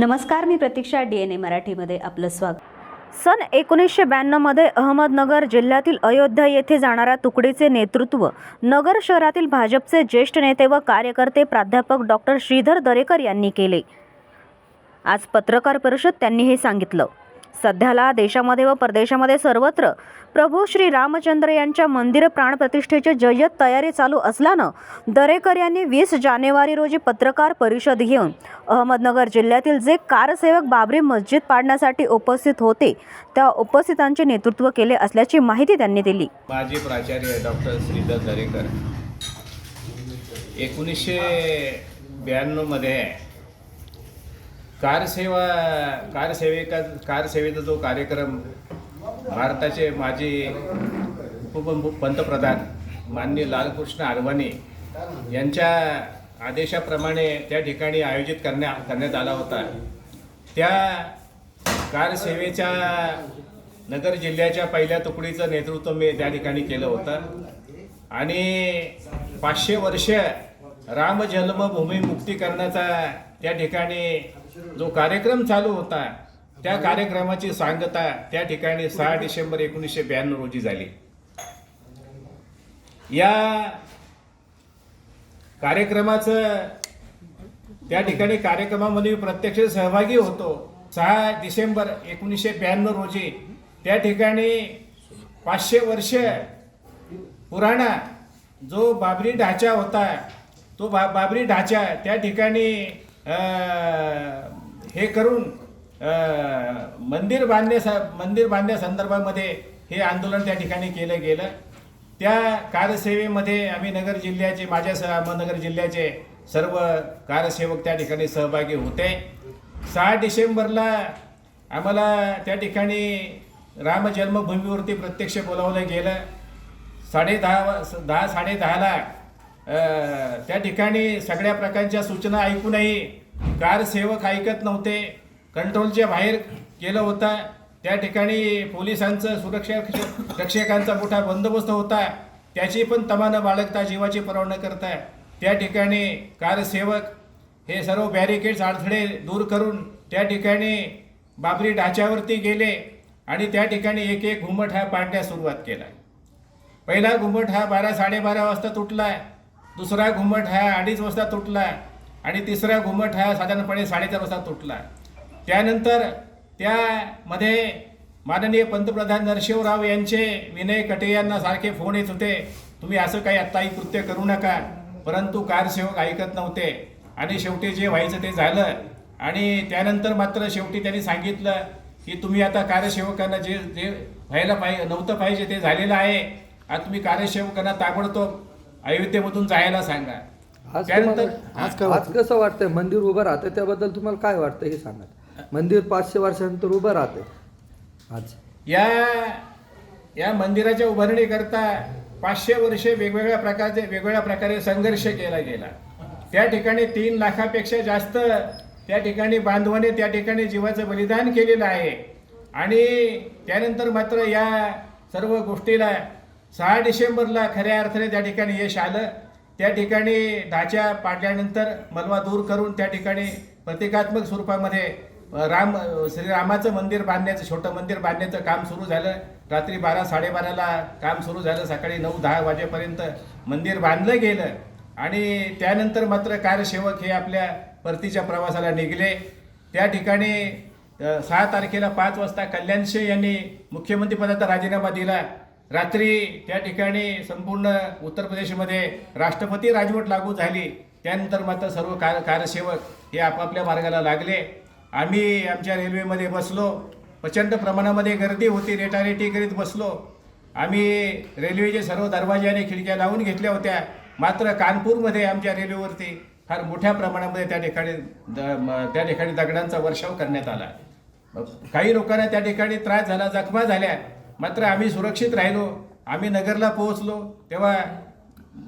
नमस्कार मी प्रतीक्षा D N ए मराठीमध्ये आपलं स्वागत. सन एकोणीसशे ब्याण्णवमध्ये अहमदनगर जिल्ह्यातील अयोध्या येथे जाणाऱ्या तुकडीचे नेतृत्व नगर शहरातील भाजपचे ज्येष्ठ नेते व कार्यकर्ते प्राध्यापक डॉक्टर श्रीधर दरेकर यांनी केले. आज पत्रकार परिषद त्यांनी हे सांगितलं. सध्याला देशामध्ये व परदेशामध्ये सर्वत्र प्रभू श्री रामचंद्र यांच्या मंदिर प्राणप्रतिष्ठेची जय्यत तयारी चालू असल्यानं दरेकर यांनी वीस जानेवारी रोजी पत्रकार परिषद घेऊन अहमदनगर जिल्ह्यातील जे कारसेवक बाबरी मस्जिद पाडण्यासाठी उपस्थित होते त्या उपस्थितांचे नेतृत्व केले असल्याची माहिती त्यांनी दिली. माजी प्राचार्य डॉक्टर श्रीधर दरेकर एकोणीसशे ब्याण्णवमध्ये कारसेवा कारसेविका कारसेवेचा जो कार्यक्रम भारताचे माजी उप पंतप्रधान माननीय लालकृष्ण अडवाणी यांच्या आदेशाप्रमाणे त्या ठिकाणी आयोजित करण्या करण्यात आला होता. त्या कारसेवेच्या नगर जिल्ह्याच्या पहिल्या तुकडीचं नेतृत्व मी त्या ठिकाणी केलं होतं. आणि पाचशे वर्ष राम जन्मभूमी मुक्ती करण्याचा त्या ठिकाणी जो कार्यक्रम चालू होता त्या कार्यक्रमाची सांगता त्या ठिकाणी सहा डिसेंबर एकोणीसशे ब्याण्णव रोजी झाली. या कार्यक्रमाचं त्या ठिकाणी कार्यक्रमामध्ये प्रत्यक्ष सहभागी होतो. सहा डिसेंबर एकोणीसशे ब्याण्णव रोजी त्या ठिकाणी पाचशे वर्ष पुराणा जो बाबरी ढाचा होता तो बा बाबरी ढाचा त्या ठिकाणी हे करून मंदिर बांधण्या मंदिर बांधण्यासंदर्भामध्ये हे आंदोलन त्या ठिकाणी केलं गेलं. त्या कारसेवेमध्ये आम्ही नगर जिल्ह्याचे माझ्या स अहमदनगर जिल्ह्याचे सर्व कारसेवक त्या ठिकाणी सहभागी होते. सहा डिसेंबरला आम्हाला त्या ठिकाणी राम जन्मभूमीवरती प्रत्यक्ष बोलावलं गेलं. साडे दहा दहा साडे दहाला त्या ठिकाणी सगळ्या प्रकारच्या सूचना ऐकूनही कारसेवक ऐकत नव्हते. कंट्रोलच्या बाहेर केलं होतं. त्या ठिकाणी पोलिसांचं सुरक्षा रक्षकांचा मोठा बंदोबस्त होता. त्याची पण तमानं बाळगता जीवाची पर्वा न करता त्या ठिकाणी कारसेवक हे सर्व बॅरिकेड्स अडथळे दूर करून त्या ठिकाणी बाबरी ढाच्यावरती गेले आणि त्या ठिकाणी एक एक घुमट हा पाडण्यास सुरुवात केला. पहिला घुमट हा बारा साडेबारा वाजता तुटला. दुसरा घुमट हा अडीच वाजता तुटला आणि तिसरा घुमट हा साधारणपणे साडेचार वाजता तुटला त्यानंतर त्यामध्ये माननीय पंतप्रधान नरशिवराव यांचे विनय कटे यांना सारखे फोन येत होते तुम्ही असं काही आत्ताही कृत्य करू नका परंतु कारसेवक ऐकत नव्हते आणि शेवटी जे व्हायचं ते झालं. आणि त्यानंतर मात्र शेवटी त्यांनी सांगितलं की तुम्ही आता कार्यसेवकांना जे जे व्हायला पाहिजे नव्हतं पाहिजे ते झालेलं आहे. आता तुम्ही कार्यसेवकांना ताबडतोब अयोध्येमधून जायला सांगा. आज त्यानंतर तुम्हाला- आज आज कसं वाटतंय? मंदिर उभं राहतं त्याबद्दल तुम्हाला काय वाटतं हे सांगा. मंदिर पाचशे वर्षानंतर उभं राहते आज. या या मंदिराच्या उभारणीकरता पाचशे वर्षे वेगवेगळ्या प्रकारचे वेगवेगळ्या प्रकारे संघर्ष केला गेला. त्या ठिकाणी तीन लाखापेक्षा जास्त त्या ठिकाणी बांधवाने त्या ठिकाणी जीवाचं बलिदान केलेलं आहे. आणि त्यानंतर मात्र या सर्व गोष्टीला सहा डिसेंबरला खऱ्या अर्थाने त्या ठिकाणी यश आलं. त्या ठिकाणी ढाच्या पाडल्यानंतर मलबा दूर करून त्या ठिकाणी प्रतिकात्मक स्वरूपामध्ये राम श्रीरामाचं मंदिर बांधण्याचं छोटं मंदिर बांधण्याचं काम सुरू झालं. रात्री बारा साडेबाराला काम सुरू झालं. सकाळी नऊ दहा वाजेपर्यंत मंदिर बांधलं गेलं. आणि त्यानंतर मात्र कार्यसेवक हे आपल्या परतीच्या प्रवासाला निघले. त्या ठिकाणी सहा तारखेला पाच वाजता कल्याणशे यांनी मुख्यमंत्रीपदाचा राजीनामा दिला. रात्री त्या ठिकाणी संपूर्ण उत्तर प्रदेशमध्ये राष्ट्रपती राजवट लागू झाली. त्यानंतर मात्र सर्व कार कार्यसेवक हे आपापल्या मार्गाला लागले. आम्ही आमच्या रेल्वेमध्ये बसलो. प्रचंड प्रमाणामध्ये गर्दी होती रेटारेटी करीत बसलो. आम्ही रेल्वेचे सर्व दरवाजे आणि खिडक्या लावून घेतल्या होत्या. मात्र कानपूरमध्ये आमच्या रेल्वेवरती फार मोठ्या प्रमाणामध्ये त्या ठिकाणी द त्या ठिकाणी दगडांचा वर्षाव करण्यात आला. काही लोकांना त्या ठिकाणी त्रास झाला जखमा झाल्या. मात्र आम्ही सुरक्षित राहिलो. आम्ही नगरला पोहोचलो. तेव्हा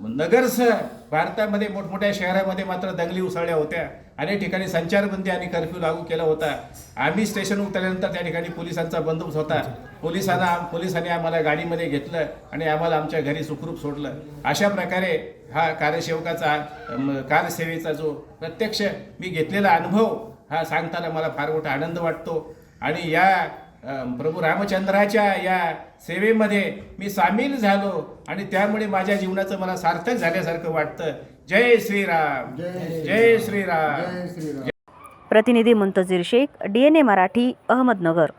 नगरसह भारतामध्ये मोठमोठ्या शहरामध्ये मात्र दंगली उसळल्या होत्या. अनेक ठिकाणी संचारबंदी आणि कर्फ्यू लागू केला होता. आम्ही स्टेशन उतरल्यानंतर त्या ठिकाणी पोलिसांचा बंदोबस्त होता. पोलिसांना पोलिसांनी आम्हाला गाडीमध्ये घेतलं आणि आम्हाला आमच्या घरी सुखरूप सोडलं. अशा प्रकारे हा कार्यसेवकाचा कार्यसेवेचा कारसेवेचा जो प्रत्यक्ष मी घेतलेला अनुभव हा सांगताना मला फार मोठा आनंद वाटतो. आणि या प्रभू रामचंद्राच्या या सेवेमध्ये मी सामील झालो आणि त्यामुळे माझ्या जीवनाचं मला सार्थक झाल्यासारखं वाटतं. जय श्रीराम. जय श्रीराम. प्रतिनिधी Muntazir Shaikh D N A Marathi Ahmednagar.